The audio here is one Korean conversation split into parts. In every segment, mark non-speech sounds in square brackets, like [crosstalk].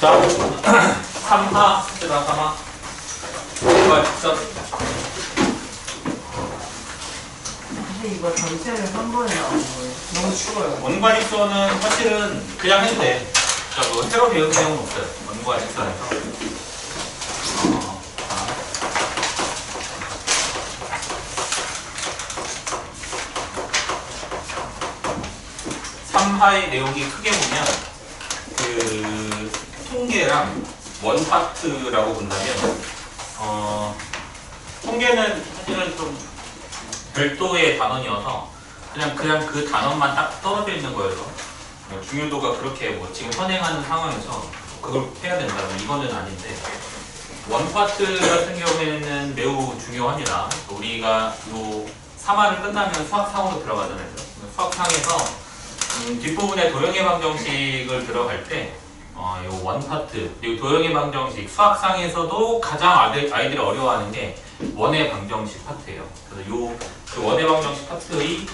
자, 3하, 쓰라 3하. 원과 직선. 근데 이거 전체를 한 번에 나오는 거예요. 너무 추워요. 원과 직선은 사실은 그냥 해도 돼. 그러니까 뭐 새로 배운 내용은 없어요. 어, 자. 삼하의 내용이 크게 보면 그 통계랑 원 파트라고 본다면 어 통계는 사실은 좀 별도의 단원이어서 그냥 그냥 그 단원만 딱 떨어져 있는 거여서 어, 중요도가 그렇게 뭐 지금 선행하는 상황에서 그걸 해야 된다 이거는 아닌데 원 파트 같은 경우에는 매우 중요합니다. 우리가 요 3화를 끝나면 수학상으로 들어가잖아요. 수학상에서 음, 뒷부분에 도형의 방정식을 들어갈 때 어, 요 원파트 그리고 도형의 방정식 수학상에서도 가장 아이들, 아이들이 어려워하는 게 원의 방정식 파트예요. 그래서 요 그 원의 방정식 파트의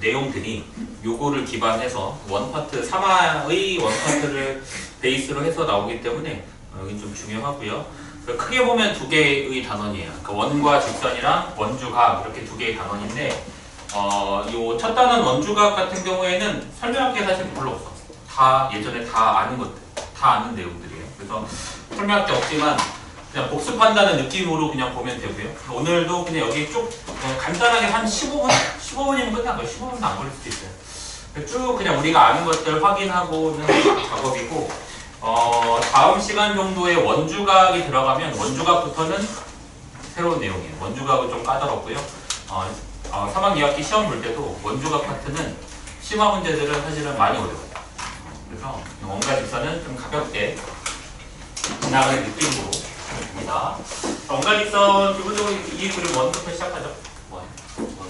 내용들이 요거를 기반해서 원파트 3화의 원파트를 베이스로 해서 나오기 때문에 어, 여긴 좀 중요하고요. 그 크게 보면 두 개의 단원이에요. 그 원과 직선이랑 원주각 이렇게 두 개의 단원인데 어, 요 첫 단원 원주각 같은 경우에는 설명할 게 사실 별로 없어. 다 예전에 다 아는 것들, 다 아는 내용들이에요. 그래서 설명할 게 없지만 그냥 복습한다는 느낌으로 그냥 보면 되고요. 오늘도 그냥 여기 쭉 어, 간단하게 한 15분, 15분이면 끝난 거예요. 15분도 안 걸릴 수도 있어요. 쭉 그냥 우리가 아는 것들 확인하고는 작업이고 어, 다음 시간 정도에 원주각이 들어가면 원주각부터는 새로운 내용이에요. 원주각은 좀 까다롭고요. 어, 어, 3학 2학기 시험 볼 때도 원주각 파트는 심화 문제들은 사실은 많이 어려워요. 그래서 원가 직선은 좀 가볍게 지나가는 느낌으로 봅니다. 원가 직선 기본적으로 이 그림 원부터 시작하죠. 원, 원,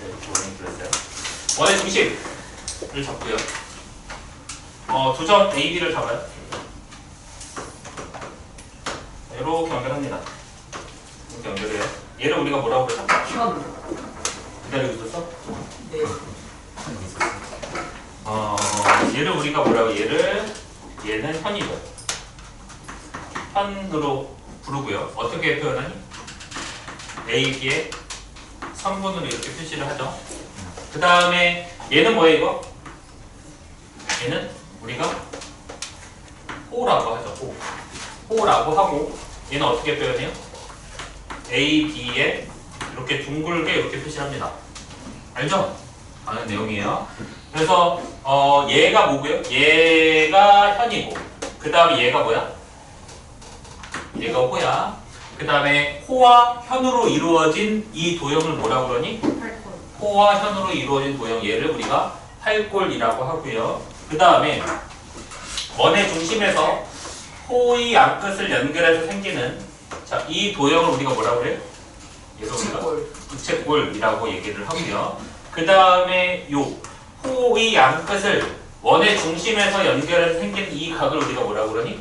네, 원이 그랬어요. 원의 중심을 잡고요. 어, 두점 A, B를 잡아요. 이렇게 연결합니다. 이렇게 연결해요. 얘를 우리가 뭐라고 그랬죠? 현. 기다리고 있었어? 네. 어, 얘를 우리가 뭐라고 얘를 얘는 현이죠. 현으로 부르고요. 어떻게 표현하니? A, B의 3분으로 이렇게 표시를 하죠. 그 다음에 얘는 뭐예요 이거? 얘는 우리가 호라고 하죠. 호. 호라고 하고 얘는 어떻게 표현해요? A, B에 이렇게 둥글게 이렇게 표시합니다. 알죠? 아는 내용이에요. 그래서 어, 얘가 뭐고요? 얘가 현이고 그 다음에 얘가 뭐야? 얘가 호야. 그 다음에 호와 현으로 이루어진 이 도형을 뭐라고 그러니? 호와 현으로 이루어진 도형 얘를 우리가 팔골이라고 하고요. 그 다음에 원의 중심에서 호의 앞끝을 연결해서 생기는 자, 이 도형을 우리가 뭐라고 그래요? 얘를 우리가 골. 부채꼴이라고 얘기를 하고요. 그 다음에 요 호의 양끝을 원의 중심에서 연결해서 생긴 이 각을 우리가 뭐라고 그러니?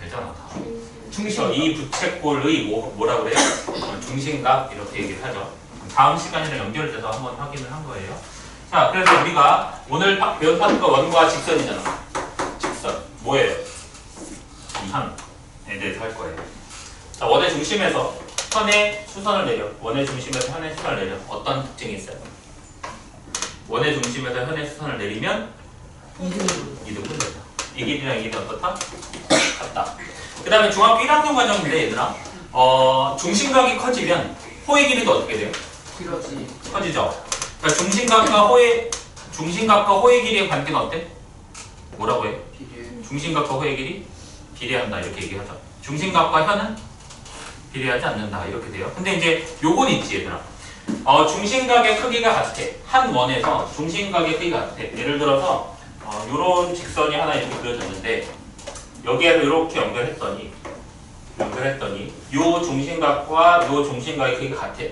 되잖아. 다. 그래서 중심. 이 부채꼴의 뭐, 뭐라고 그래요? 어, 중심각 이렇게 얘기를 하죠. 다음 시간이랑 연결돼서 한번 확인을 한 거예요. 자, 그래서 우리가 오늘 파- 배운 파트가 원과 직선이잖아. 직선 뭐예요? 이 현에 대해서 할 거예요. 자, 원의 중심에서 현의 수선을 내려. 원의 중심에서 현의 수선을 내려. 어떤 특징이 있어요? 원의 중심에서 현의 수선을 내리면 이등. 이등분 된다. 이 길이랑 이 길이 어떻다? 같다. 그 다음에 중학교 1학년 과정인데 얘들아 어, 중심각이 커지면 호의 길이도 어떻게 돼요? 길어지. 커지죠? 그러니까 중심각과 호의 중심각과 호의 길이의 관계는 어때? 뭐라고 해? 비례. 중심각과 호의 길이 비례한다 이렇게 얘기하죠. 중심각과 현은 비례하지 않는다 이렇게 돼요. 근데 이제 요건 있지 얘들아. 어, 중심각의 크기가 같아. 한 원에서 중심각의 크기가 같아. 예를 들어서 어, 요런 직선이 하나 이렇게 그려졌는데 여기에서 이렇게 연결했더니 연결했더니 요 중심각과 요 중심각의 크기가 같아.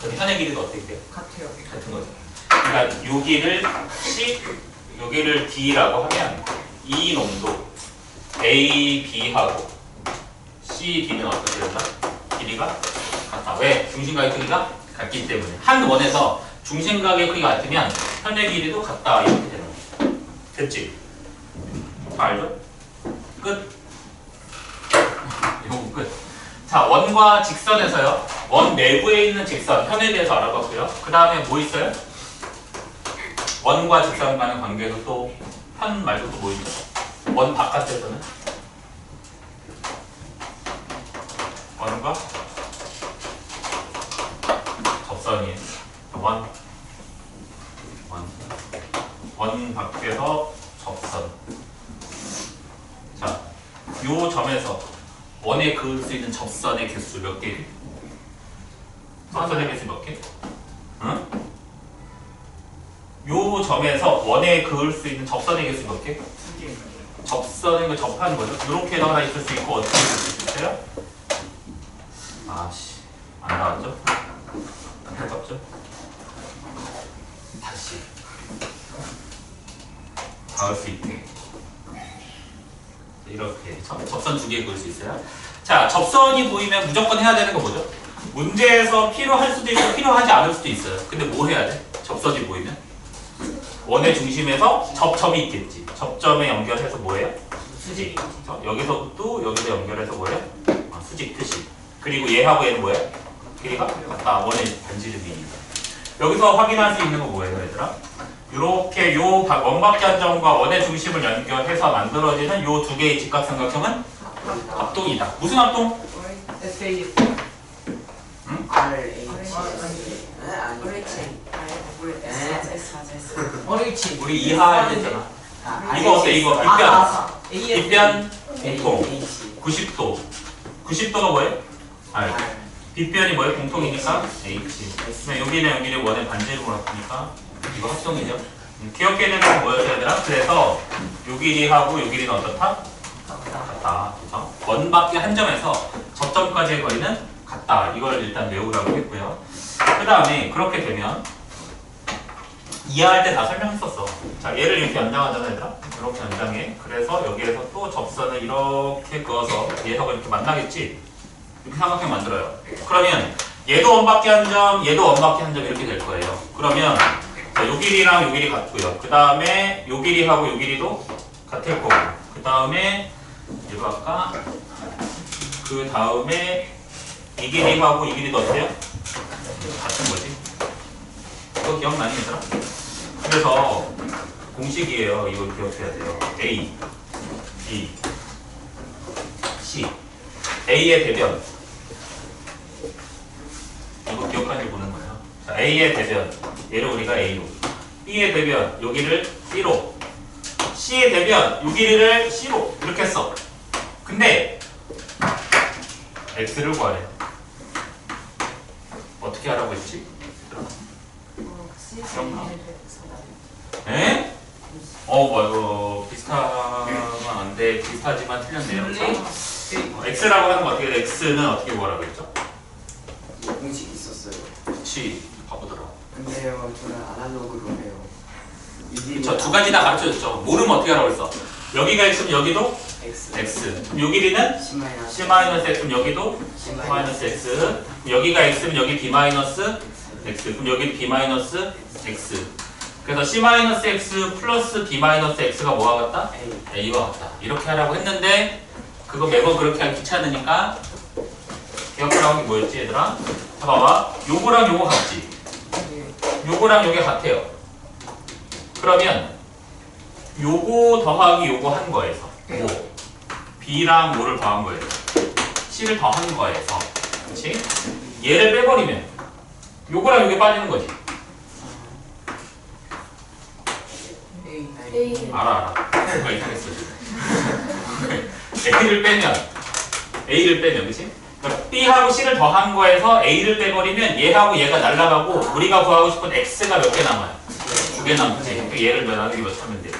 그럼 현의 길이가 어떻게 돼요? 같아요. 같은 거죠. 그러니까 여기를 C, 여기를 D라고 하면 이 놈도 A, B하고 C, D는 어떻게 된다? 길이가 같다. 왜? 중심각의 크기가 같기 때문에 한 원에서 중심각의 크기가 같으면 현의 길이도 같다 이렇게 되는 거죠. 됐지? 다 알죠? 끝. [laughs] 이거 끝. 자, 원과 직선에서요. 원 내부에 있는 직선, 편에 대해서 알아봤고요. 그 다음에 뭐 있어요? 원과 직선 간의 관계에서 또, 편 말고 또 뭐 있죠? 원 바깥에서는? 원과 접선이 원, 원, 원 밖에서 접선. 자, 요 점에서 원에 그을 수 있는 접선의 개수 몇 개? 접선의 개수 몇 개? 응? 요 점에서 원에 그을 수 있는 접선의 개수 몇 개? 접선의 거 접하는 거죠. 이렇게 하나 있을 수 있고 어떻게 있을 수 있어요? 아씨, 안 나왔죠? 안타깝죠? 다시 닿을 수 있게 이렇게 접- 접선 두 개 그을 수 있어요. 자, 접선이 보이면 무조건 해야 되는 거 뭐죠? 문제에서 필요할 수도 있고 필요하지 않을 수도 있어요. 근데 뭐 해야 돼? 접선이 보이면 원의 중심에서 접점이 있겠지. 접점에 연결해서 뭐예요? 수직. 여기서부터 여기서 연결해서 뭐예요? 아, 수직 표시. 그리고 얘하고 얘는 뭐예요? 길이가 같다. 원의 반지름이니까. 여기서 확인할 수 있는 거 뭐예요, 얘들아? 이렇게 요 바- 원박한 점과 원의 중심을 연결해서 만들어지는 요 두 개의 직각삼각형은 합동이다. 무슨 합동? 응? 우리 이하 했잖아. 아, 이거 어때? 이거 빗변 A 공통. H 90도. 90도가 뭐예요? R. 빗변이 뭐예요? 공통이니까 H. 여기는 여기는 원의 반지름으로 합니까? 이거 합동이죠. 음, 기억해야 되는 건 뭐였어야 되나? 그래서 요 길이하고 요 길이는 어떻다? 같다. 그죠? 원밖에 한 점에서 접점까지의 거리는 같다. 이걸 일단 외우라고 했고요. 그 다음에 그렇게 되면 이해할 때 다 설명했었어. 자, 얘를 이렇게 연장하잖아, 얘들아. 이렇게 연장해. 그래서 여기에서 또 접선을 이렇게 그어서 얘하고 이렇게 만나겠지? 이렇게 삼각형 만들어요. 그러면 얘도 원밖에 한 점, 얘도 원밖에 한 점 이렇게 될 거예요. 그러면 자, 요 길이랑 요 길이 같고요. 그 다음에 요 길이하고 요 길이도 같을 거고. 그 다음에 이거 아까 그 다음에 이 길이하고 이 길이도 어때요? 같은 거지. 이거 기억나니 얘들아? 그래서 공식이에요. 이거 기억해야 돼요. A, B, C. A의 대변. 이거 기억하지 보는. 자, A의 대변. 얘를 우리가 A로. B의 대변. 여기를 B로. C의 대변. 요 길이를 C로. 이렇게 했어. 근데 X를 구하래. 어떻게 하라고 했지? 기억나? 에? 어, 뭐, 이거 비슷하면 안 돼. 비슷하지만 틀렸네요. 어, X라고 하는 거 어떻게 돼? X는 어떻게 구하라고 했죠? 공식 있었어요. 그치. 근데요, 저는 아날로그로 해요. 그쵸. 두 가지 다 가르쳐줬죠. 모르면 어떻게 하라고 했어? 여기가 X면 여기도 X X. 그럼 요 길이는 C 마이너스 C 마이너스 X. 그럼 여기도 C 마이너스 X. 그럼 여기가 X면 여기 B 마이너스 X. 그럼 여기 B 마이너스 X. 그래서 C 마이너스 X 플러스 B 마이너스 X가 뭐와 같다? A A와 같다. 이렇게 하라고 했는데 그거 매번 그렇게 하기 귀찮으니까 기억하라고 한 게 뭐였지 얘들아? 자 봐봐. 요거랑 요거 같지? 요거랑 요게 같아요. 그러면 요거 더하기 요거 한 거에서 뭐 B랑 뭐를 더한 거에서 C를 더한 거에서 그렇지? 얘를 빼버리면 요거랑 요게 빠지는 거지. A 알아 알아. 뭔가 이상했어. [laughs] A를 빼면 A를 빼면 그치? 그러니까 B하고 C를 더한 거에서 A를 빼버리면 얘하고 얘가 날라가고 우리가 구하고 싶은 X가 몇 개 남아요? 두 개 남지. 그러니까 얘를 몇 하기 몇 하면 돼?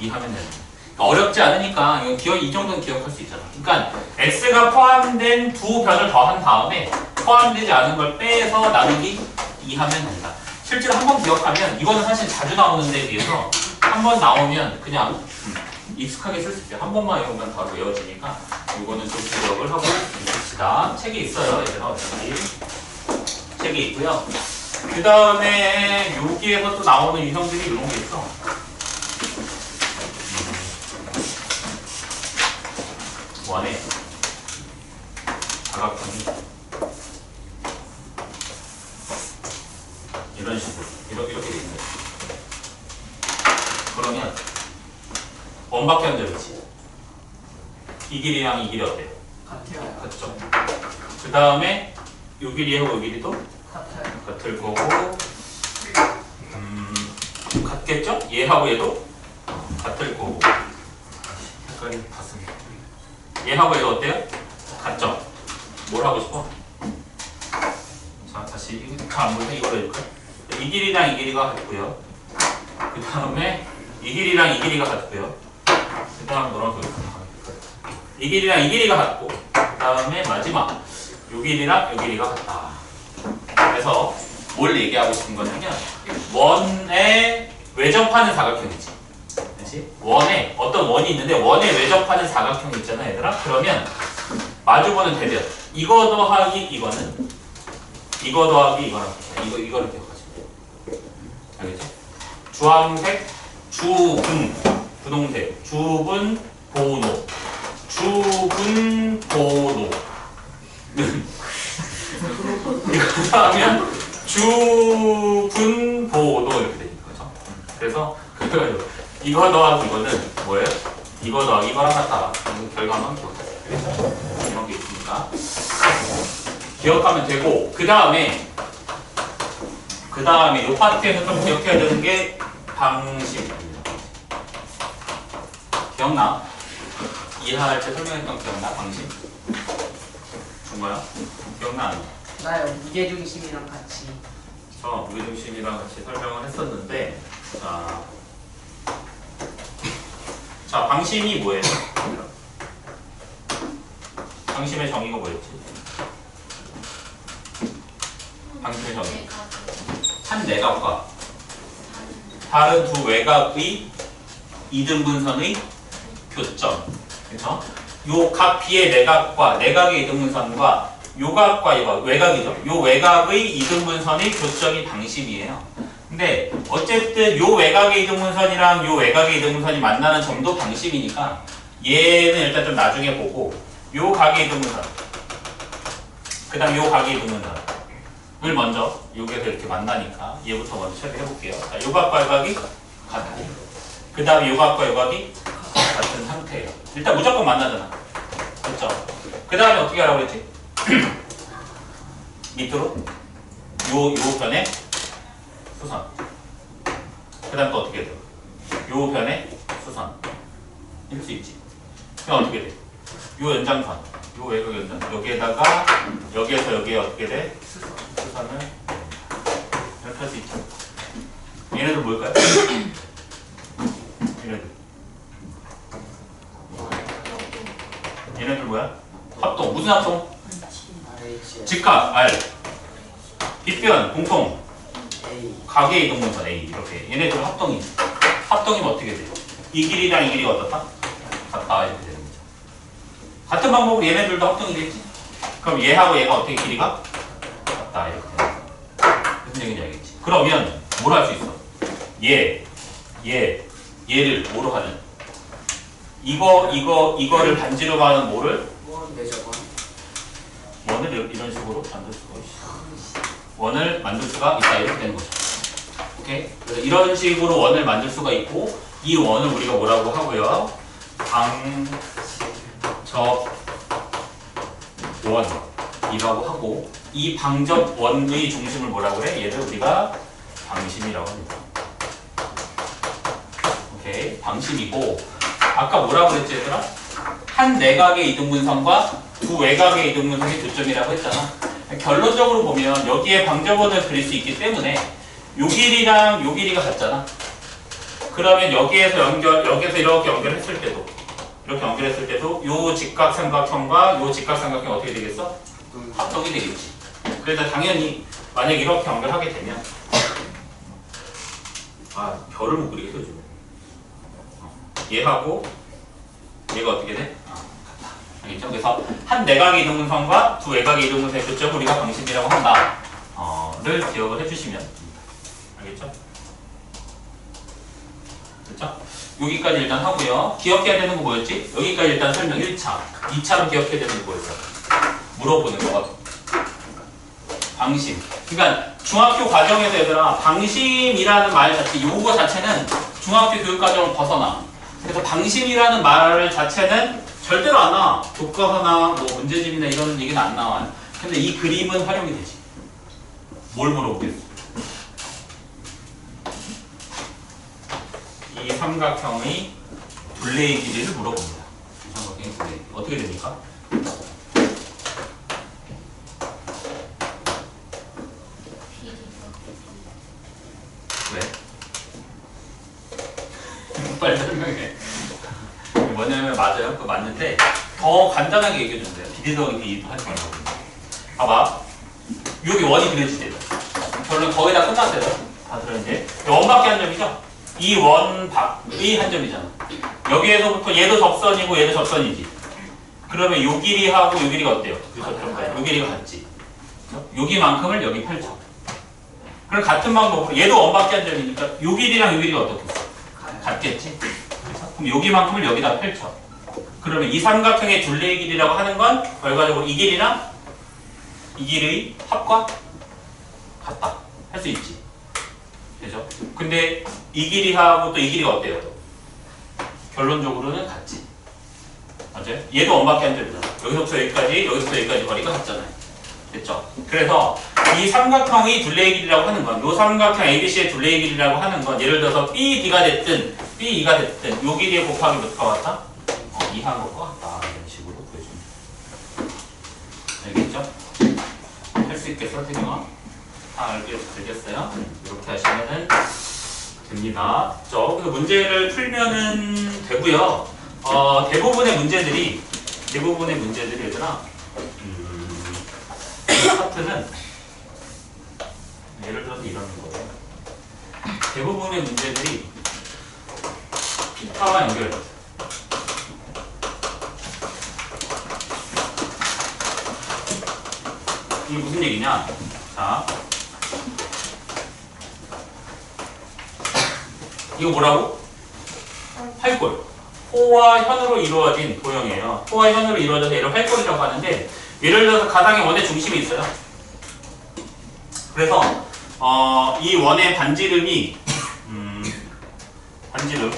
2 하면. 그러니까 어렵지 않으니까 이거 기억 이 정도는 기억할 수 있잖아. 그러니까 X가 포함된 두 변을 더한 다음에 포함되지 않은 걸 빼서 나누기 2 하면 된다. 실제로 한 번 기억하면 이거는 사실 자주 나오는 데 비해서 한 번 나오면 그냥 음, 익숙하게 쓸 수 있어요. 한 번만 이런건 바로 외워지니까 이거는 좀 기억을 하고 있읍시다. 책이 있어요. 얘들아 어차피. 책이 있고요. 그 다음에 여기에서 또 나오는 유형들이 이런 게 있어. 원해. 다각형이. 원밖에 안 되겠지. 이 길이랑 이 길이 어때요? 같아요. 같죠? 그 다음에 요 길이하고 요 길이도 같아요. 같을 거고 음, 같겠죠? 얘하고 얘도 같을 거고 색깔이 같습니다. 얘하고 얘도 어때요? 같죠? 뭘 하고 싶어? 자 다시 잘안 보이면 이걸로 해줄까요? 이 길이랑 이 길이가 같고요. 그 다음에 이 길이랑 이 길이가 같고요. 그 다음 노란색 이 길이랑 이 길이가 같고 그 다음에 마지막 요 길이랑 요 길이가 같다. 그래서 뭘 얘기하고 싶은 거냐면 원에 외접하는 사각형이지. 그렇지? 원에 어떤 원이 있는데 원에 외접하는 사각형이 있잖아, 얘들아. 그러면 마주보는 대변. 이거 더하기 이거는 이거 더하기 이거랑. 이거 이거를 기억하지. 알겠죠? 주황색 주분 분홍색 주분 보노 주분 보노 [laughs] 이거 하면 주분보도 이렇게 되는 거죠. 그래서 이거 더하고 이거는 뭐예요? 이거 더하기 이거랑 같다. 그 결과만. 알겠죠? 이런 게 있으니까 기억하면 되고 그 다음에 그 다음에 이 파트에서 좀 기억해야 되는 게 방식입니다. 기억나? 이해할 때 설명했던 기억나? 방식? 정말요? 기억나? 안 나? 나요. 무게중심이랑 같이. 저 무게중심이랑 같이 설명을 했었는데 자, 자 방심이 뭐예요? 방심의 정의가 뭐였지? 방심의 정의 한 내각과 다른 두 외곽의 이등분선의 교점 그렇죠? 요각 B의 내각과 내각의 이등분선과 요 각과 이거 외곽이죠. 요 외곽의 이등분선의 교점이 방심이에요. 근데 어쨌든 요 외곽의 이등분선이랑 요 외곽의 이등분선이 만나는 점도 방심이니까 얘는 일단 좀 나중에 보고 요 각의 이등분선 그 다음 요 각의 이등분선을 먼저 여기에서 이렇게 만나니까 얘부터 먼저 처리해 볼게요. 자, 요 각과 요 각이 같고 그 다음에 요 각과 요 각이 같은 상태예요. 일단 무조건 만나잖아. 그렇죠? 그 다음에 어떻게 하라고 그랬지? [clears throat] 밑으로 요, 요 편에 수선 그 다음 또 어떻게 돼요? 요 편에 수선 이럴 수 있지 그럼 어떻게 돼? 요 연장선 요 외곽 연장 여기에다가 여기에서 여기에 어떻게 돼? 수선을 이렇게 할 수 있죠 얘네들 뭘까요? [clears throat] 얘네들 얘네들 뭐야? 합동 무슨 합동? 직각 R 빗변 공통 A 가계 이동분선 A 이렇게 얘네들 합동이 합동이면 어떻게 돼요? 이 길이랑 이 길이가 어떻다? 같다 이렇게 되는 거죠. 같은 방법으로 얘네들도 합동이겠지? 그럼 얘하고 얘가 어떻게 길이가 같다 이렇게 되는 거죠. 무슨 얘기인지 알겠지? 그러면 뭘 할 수 있어? 얘, 얘, 얘를 뭐로 하는? 이거, 이거, 이거를 반지로 가는 뭐를 원 원을 이- 이런 식으로 만들 수가 있어. 원을 만들 수가 있다 이렇게 되는 거죠. 오케이? 그래서 이런 식으로 원을 만들 수가 있고 이 원을 우리가 뭐라고 하고요? 방접 원이라고 하고 이 방접 원의 중심을 뭐라고 그래? 얘를 우리가 방심이라고 합니다. 오케이? 방심이고 아까 뭐라고 그랬지 얘들아? 한 내각의 이등분선과 두 외곽의 이등분선의 교점이라고 했잖아. 결론적으로 보면 여기에 방정원을 그릴 수 있기 때문에 요 길이랑 요 길이가 같잖아. 그러면 여기에서 연결, 여기에서 이렇게 연결했을 때도 이렇게 연결했을 때도 요 직각삼각형과 요 직각삼각형 어떻게 되겠어? 합동이 되겠지. 그래서 당연히 만약 이렇게 연결하게 되면 아 별을 못 그리겠어 지금. 어, 얘하고 얘가 어떻게 돼? 아. 알겠죠? 그래서 한 내각의 이등분선과 두 외곽의 이등분선의 교점을 우리가 방심이라고 한다. 어,를 기억을 해주시면 됩니다. 알겠죠? 그렇죠? 여기까지 일단 하고요. 기억해야 되는 거 뭐였지? 여기까지 일단 설명 1차. 2차로 기억해야 되는 게 뭐였어? 물어보는 거. 방심. 그러니까 중학교 과정에서 얘들아 방심이라는 말 자체, 요거 자체는 중학교 교육 과정을 벗어나. 그래서 방심이라는 말 자체는 절대로 안 나와. 교과서나 뭐 문제집이나 이런 얘기는 안 나와요. 근데 이 그림은 활용이 되지. 뭘 물어보겠어? 이 삼각형의 둘레의 길이를 물어봅니다. 이 삼각형의 둘레 어떻게 됩니까? 왜? 빨리 설명해. 뭐냐면 맞아요. 그거 맞는데 더 간단하게 얘기해 준대요. 비대덕이 이도 하지 말라고. 봐봐. 여기 원이 그려지대요. 결론 거의 다 끝났어요. 다 들었는데 원밖에 한 점이죠? 이 원 밖의 한 점이잖아. 여기에서부터 얘도 접선이고 얘도 접선이지. 그러면 요 길이하고 요 길이가 어때요? 요 길이가 같지. 그렇죠? 여기만큼을 여기 펼쳐. 그럼 같은 방법으로 얘도 원밖에 한 점이니까 요 길이랑 요 길이가 어떻겠어? 같겠지? 그래서 그럼 여기만큼을 여기다 펼쳐. 그러면 이 삼각형의 둘레의 길이라고 하는 건 결과적으로 이 길이랑 이 길의 합과 같다. 할 수 있지. 그죠? 근데 이 길이하고 또 이 길이가 어때요? 결론적으로는 같지. 맞아요? 얘도 원밖에 한 점이잖아. 여기서부터 여기까지, 여기서부터 여기까지 거리가 같잖아요. 됐죠? 그래서 이 삼각형의 둘레의 길이라고 하는 건, 이 삼각형 ABC의 둘레의 길이라고 하는 건, 예를 들어서 B, D가 됐든, B, E가 됐든, 요 길이의 곱하기 몇과 같다? 어, 2한 것과 같다. 이런 식으로 보여줍니다. 알겠죠? 할 수 있겠어, 태경아? 다 알겠, 알겠어요? 이렇게 하시면은 됩니다. 저 그래서 문제를 풀면은 되고요. 어, 대부분의 문제들이 대부분의 문제들이 얘들아 음, 이 파트는 예를 들어서 이러는 거예요. 대부분의 문제들이 피타와 연결돼. 이게 무슨 얘기냐? 자, 이거 뭐라고? 활골. 호와 현으로 이루어진 도형이에요. 호와 현으로 이루어져서 얘를 활골이라고 하는데 예를 들어서 가상의 원의 중심이 있어요. 그래서 어, 이 원의 반지름이 음, 반지름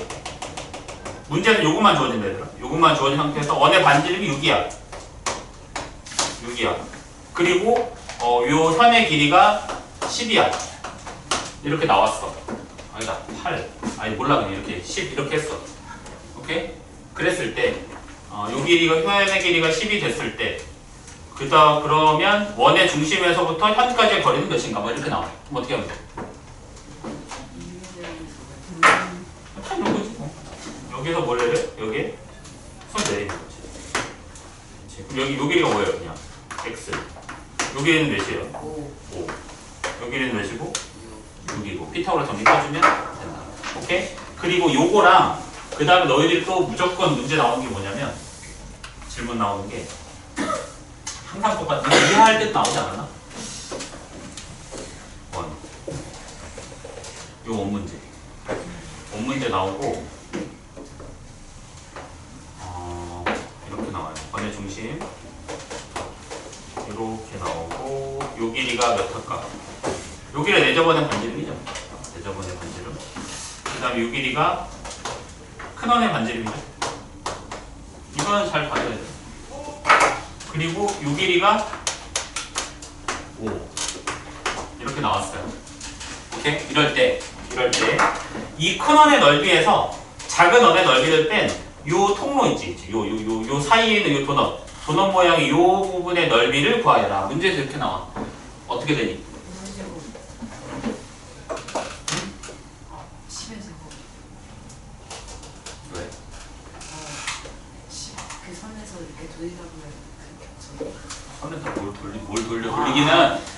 문제는 요것만 주어진다 얘들아. 요것만 주어진 상태에서 원의 반지름이 6이야. 6이야. 그리고 어, 요 현의 길이가 10이야. 이렇게 나왔어. 아니다. 8. 아니 몰라 그냥 이렇게 10 이렇게 했어. 오케이? 그랬을 때 어, 요 길이가 현의 길이가 10이 됐을 때 그다 그러면 원의 중심에서부터 현까지의 거리는 몇인가 뭐 이렇게 나와. 그럼 어떻게 하면 돼? 다 이런 거지 뭐. 여기서 뭘 내려? 여기에 손 내리는 거지. 그럼 여기 요 길이가 뭐예요? 그냥 x. 요 길이는 몇이에요? 5, 5. 요 길이는 몇이고? 6이고 피타고라 정리 해주면 된다. 오케이? 그리고 요거랑 그 다음에 너희들이 또 무조건 문제 나오는 게 뭐냐면 질문 나오는 게 항상 똑같은 거 이해할 때 나오지 않았나? 원. 요 원문제. 원문제 나오고 어, 이렇게 나와요. 원의 중심 이렇게 나오고 요 길이가 몇 할까? 요 길이가 내저번의 반지름이죠. 내저번의 반지름. 그 다음에 요 길이가 큰 원의 반지름이죠. 이거는 잘 봐야 돼요. 그리고 요 길이가 5. 이렇게 나왔어요. 오케이? 이럴 때, 이럴 때, 이 큰 원의 넓이에서 작은 원의 넓이를 뺀 요 통로 있지, 요, 요, 요, 요 사이에 있는 요 도넛, 도넛 모양의 요 부분의 넓이를 구하여라. 문제에서 이렇게 나와. 어떻게 되니? 10의 제곱. 왜? 그 선에서 이렇게 돌리다 보면 그 선에서 뭘 돌리, 뭘 돌려 돌리기는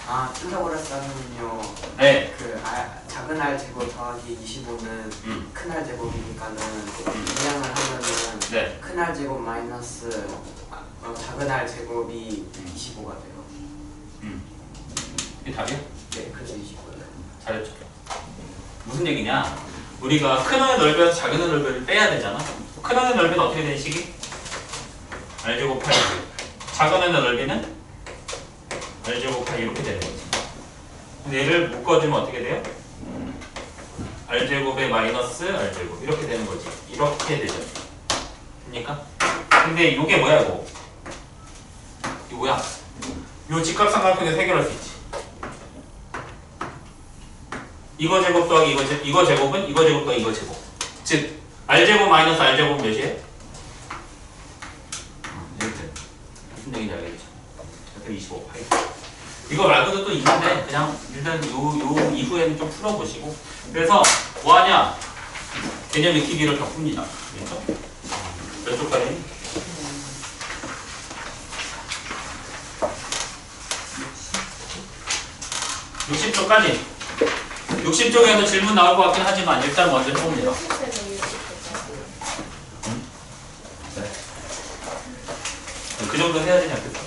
아, 피타고라스는요. 네. 그 아, 작은 R 제곱 더하기 25는 음. 큰 R 제곱이니까는 분량을 하면은 네. 큰 R 제곱 마이너스 아, 어, 작은 R 제곱이 25가 돼요. 음. 이게 답이야? 네, 그래서 25예요. 잘했죠. 무슨 얘기냐? 우리가 큰 원의 넓이에서 작은 원의 넓이를 빼야 되잖아. 큰 원의 넓이는 어떻게 되는 식이? r 제곱 파이. 작은 원의 넓이는 r 제곱 파이 이렇게 되는 거지. 얘를 묶어주면 어떻게 돼요? r 제곱에 마이너스 r 제곱 이렇게 되는 거지. 이렇게 되죠. 됩니까? 근데 이게 뭐야 이거? 이거 뭐야? 요 직각삼각형에서 해결할 수 있지. 이거 제곱 더하기 이거, 제, 이거 제곱은 이거 제곱 더하기 이거 제곱. 즉 r 제곱 마이너스 r 제곱 몇이에요? 이렇게. 무슨 얘기인지 알겠죠? 이렇게 25 파이. 이거 말고도 또 있는데 그냥 일단 요, 요 이후에는 좀 풀어보시고 그래서 뭐하냐 개념 익히기를 더 풉니다. 그렇죠? 몇 쪽까지? 60쪽까지 60쪽에도 질문 나올 것 같긴 하지만 일단 먼저 해봅니다 그 정도 해야 되지 않겠어?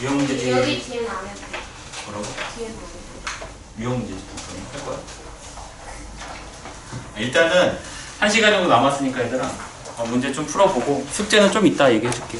유형 문제집 여기 뒤에는 안 해도 돼. 뭐라고? 뒤에는 안 해도 돼. 유형 문제집 할 거야? 일단은 한 시간 정도 남았으니까 얘들아 어, 문제 좀 풀어보고 숙제는 좀 이따 얘기해줄게